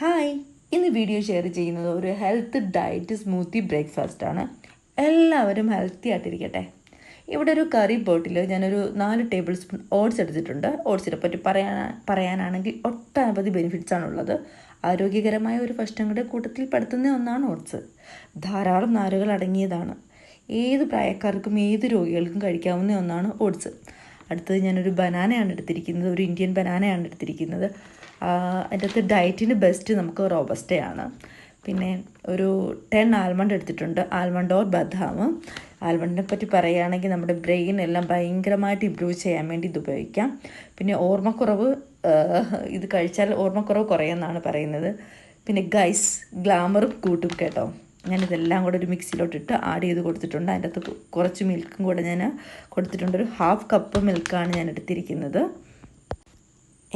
Hi. ഇന്ന് video share ചെയ്യുന്നത് ഒരു ഹെൽത്ത് ഡയറ്റ് സ്മൂത്തി ബ്രേക്ക്ഫാസ്റ്റ് ആണ്. എല്ലാവരും ഹെൽത്തി ആയിട്ടിരിക്കട്ടെ. ഇവിടെ ഒരു കറി ബോട്ടിൽ ഞാനൊരു നാല് ടേബിൾ സ്പൂൺ ഓട്സ് എടുത്തിട്ടുണ്ട് ഓട്സിനെ പറ്റി പറയാൻ പറയാനാണെങ്കിൽ ഒട്ടനവധി ബെനിഫിറ്റ്സ് ആണുള്ളത് ആരോഗ്യകരമായ ഒരു ഭക്ഷണങ്ങളുടെ കൂട്ടത്തിൽ പെടുത്തുന്ന ഒന്നാണ് ഓട്സ് ധാരാളം നാരുകൾ അടങ്ങിയതാണ്. ഏത് പ്രായക്കാർക്കും ഏത് രോഗികൾക്കും കഴിക്കാവുന്ന ഒന്നാണ് ഓട്സ് അടുത്തത് ഞാനൊരു ബനാനയാണ് എടുത്തിരിക്കുന്നത് ഒരു ഇന്ത്യൻ ബനാനയാണ് എടുത്തിരിക്കുന്നത്. അതിന്റെ ഡയറ്റിന് ബെസ്റ്റ് നമുക്ക് റോബസ്റ്റയാണ്. പിന്നെ ഒരു ടെൻ ആൽമണ്ട് എടുത്തിട്ടുണ്ട് ആൽമണ്ട് ഓർ ബദാം. ആൽമണ്ടിനെ പറ്റി പറയുകയാണെങ്കിൽ നമ്മുടെ ബ്രെയിൻ എല്ലാം ഭയങ്കരമായിട്ട് ഇമ്പ്രൂവ് ചെയ്യാൻ വേണ്ടി ഇത് ഉപയോഗിക്കാം. പിന്നെ ഓർമ്മക്കുറവ് ഇത് കഴിച്ചാൽ ഓർമ്മക്കുറവ് കുറയുമെന്നാണ് പറയുന്നത്. പിന്നെ ഗൈസ് ഗ്ലാമറും കൂട്ടും കേട്ടോ. ഞാനിതെല്ലാം കൂടെ ഒരു മിക്സിയിലോട്ടിട്ട് ആഡ് ചെയ്ത് കൊടുത്തിട്ടുണ്ട്. അതിന്റെ അകത്ത് കുറച്ച് മിൽക്കും കൂടെ ഞാൻ കൊടുത്തിട്ടുണ്ട്. ഒരു ഹാഫ് കപ്പ് മിൽക്കാണ് ഞാൻ എടുത്തിരിക്കുന്നത്.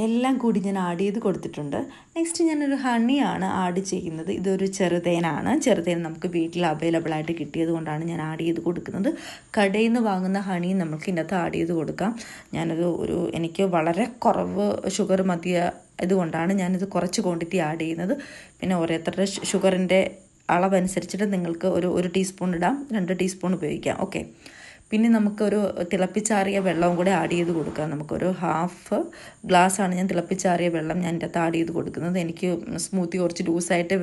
എല്ലാം കൂടി ഞാൻ ആഡ് ചെയ്ത് കൊടുത്തിട്ടുണ്ട്. നെക്സ്റ്റ് ഞാനൊരു ഹണിയാണ് ആഡ് ചെയ്യുന്നത്. ഇതൊരു ചെറുതേനാണ്. ചെറുതേൻ നമുക്ക് വീട്ടിൽ അവൈലബിൾ ആയിട്ട് കിട്ടിയത് കൊണ്ടാണ് ഞാൻ ആഡ് ചെയ്ത് കൊടുക്കുന്നത്. കടയിൽ നിന്ന് വാങ്ങുന്ന ഹണി നമുക്ക് ഇതിനകത്ത് ആഡ് ചെയ്ത് കൊടുക്കാം. ഞാനത് ഒരു എനിക്ക് വളരെ കുറവ് ഷുഗർ മതിയ ഇതുകൊണ്ടാണ് ഞാനിത് കുറച്ച് ക്വാണ്ടിറ്റി ആഡ് ചെയ്യുന്നത്. പിന്നെ ഓരോരുത്തരുടെ ഷുഗറിന്റെ അളവനുസരിച്ചിട്ട് നിങ്ങൾക്ക് ഒരു ഒരു ടീസ്പൂൺ ഇടാം രണ്ട് ടീസ്പൂൺ ഉപയോഗിക്കാം. ഓക്കെ. പിന്നെ നമുക്കൊരു തിളപ്പിച്ചാറിയ വെള്ളവും കൂടെ ആഡ് ചെയ്ത് കൊടുക്കാം നമുക്കൊരു ഹാഫ് ഗ്ലാസ്സാണ് ഞാൻ തിളപ്പിച്ചാറിയ വെള്ളം ഞാൻ എന്റെ അകത്ത് ആഡ് ചെയ്ത് കൊടുക്കുന്നത്. എനിക്ക് സ്മൂത്തി കുറച്ച് ലൂസായിട്ട്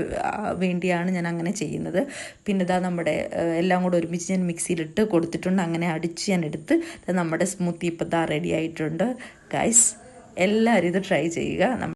വേണ്ടിയാണ് ഞാൻ അങ്ങനെ ചെയ്യുന്നത്. പിന്നെ ഇതാ നമ്മുടെ എല്ലാം കൂടെ ഒരുമിച്ച് ഞാൻ മിക്സിയിലിട്ട് കൊടുത്തിട്ടുണ്ട്. അങ്ങനെ അടിച്ച് ഞാൻ എടുത്ത് നമ്മുടെ സ്മൂത്തി ഇപ്പോൾ ഇതാ റെഡി ആയിട്ടുണ്ട്. ഗൈസ് എല്ലാവരും ഇത് ട്രൈ ചെയ്യുക.